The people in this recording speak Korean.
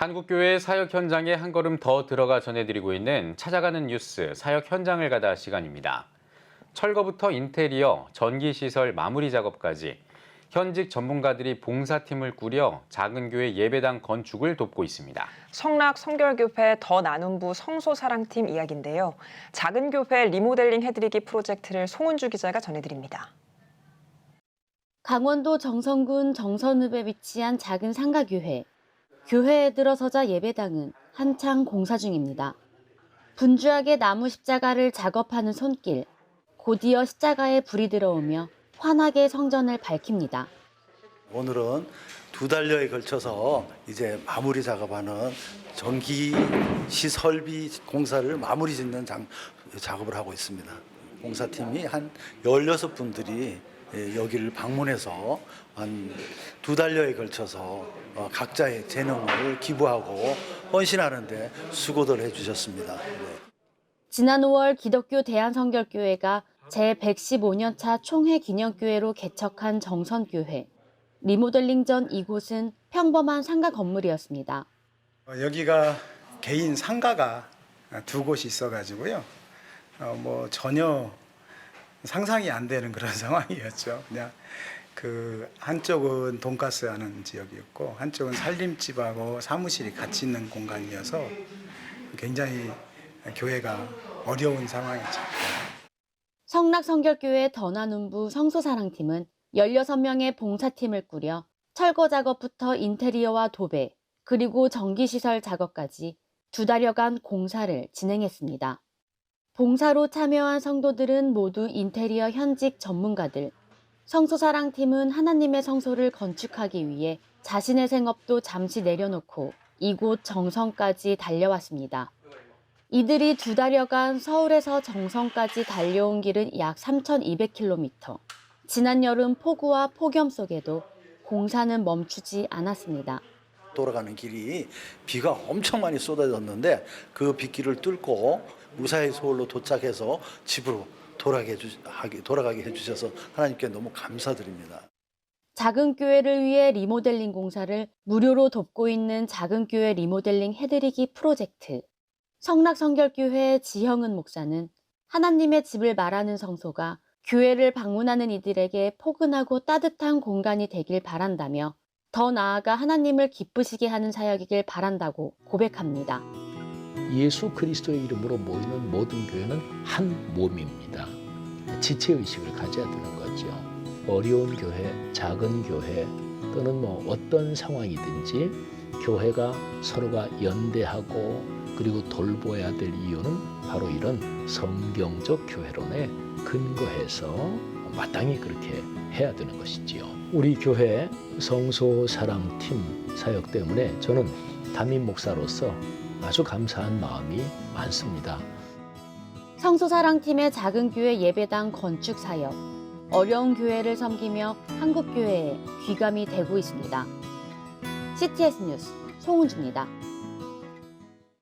한국교회 사역 현장에 한 걸음 더 들어가 전해드리고 있는 찾아가는 뉴스 사역 현장을 가다 시간입니다. 철거부터 인테리어, 전기시설 마무리 작업까지 현직 전문가들이 봉사팀을 꾸려 작은 교회 예배당 건축을 돕고 있습니다. 성락 성결교회 더 나눔부 성소사랑팀 이야기인데요. 작은 교회 리모델링 해드리기 프로젝트를 송은주 기자가 전해드립니다. 강원도 정선군 정선읍에 위치한 작은 상가교회. 교회에 들어서자 예배당은 한창 공사 중입니다. 분주하게 나무 십자가를 작업하는 손길. 곧이어 십자가에 불이 들어오며 환하게 성전을 밝힙니다. 오늘은 두 달여에 걸쳐서 이제 마무리 작업하는 전기 시설비 공사를 마무리 짓는 장- 작업을 하고 있습니다. 공사팀이 한 16분들이 예, 여기를 방문해서 한 두 달여에 걸쳐서 어, 각자의 재능을 기부하고 헌신하는데 수고들 해주셨습니다. 네. 지난 5월 기독교 대한성결교회가 제115년차 총회 기념교회로 개척한 정선교회. 리모델링 전 이곳은 평범한 상가 건물이었습니다. 어, 여기가 개인 상가가 두 곳이 있어가지고요. 어, 뭐 전혀 상상이 안 되는 그런 상황이었죠. 그냥 그 한쪽은 돈가스 하는 지역이었고 한쪽은 살림집하고 사무실이 같이 있는 공간이어서 굉장히 교회가 어려운 상황이죠. 성락성결교회 더나눔부 성소사랑팀은 16명의 봉사팀을 꾸려 철거 작업부터 인테리어와 도배, 그리고 전기시설 작업까지 두 달여간 공사를 진행했습니다. 봉사로 참여한 성도들은 모두 인테리어 현직 전문가들. 성소사랑팀은 하나님의 성소를 건축하기 위해 자신의 생업도 잠시 내려놓고 이곳 정성까지 달려왔습니다. 이들이 두 달여간 서울에서 정성까지 달려온 길은 약 3,200km. 지난 여름 폭우와 폭염 속에도 공사는 멈추지 않았습니다. 돌아가는 길이 비가 엄청 많이 쏟아졌는데 그 빗길을 뚫고 무사히 서울로 도착해서 집으로 돌아가게, 해주, 하게- 돌아가게 해주셔서 하나님께 너무 감사드립니다. 작은 교회를 위해 리모델링 공사를 무료로 돕고 있는 작은 교회 리모델링 해드리기 프로젝트. 성락성결교회 지형은 목사는 하나님의 집을 말하는 성소가 교회를 방문하는 이들에게 포근하고 따뜻한 공간이 되길 바란다며 더 나아가 하나님을 기쁘시게 하는 사역이길 바란다고 고백합니다. 예수 그리스도의 이름으로 모이는 모든 교회는 한 몸입니다. 지체 의식을 가져야 되는 거죠. 어려운 교회, 작은 교회 또는 뭐 어떤 상황이든지 교회가 서로가 연대하고 그리고 돌보아야 될 이유는 바로 이런 성경적 교회론에 근거해서 마땅히 그렇게 해야 되는 것이지요. 우리 교회 성소 사랑팀 사역 때문에 저는 담임 목사로서 아주 감사한 마음이 많습니다. 성소사랑팀의 작은 교회 예배당 건축 사역. 어려운 교회를 섬기며 한국 교회에 귀감이 되고 있습니다. CTS 뉴스 송은주입니다.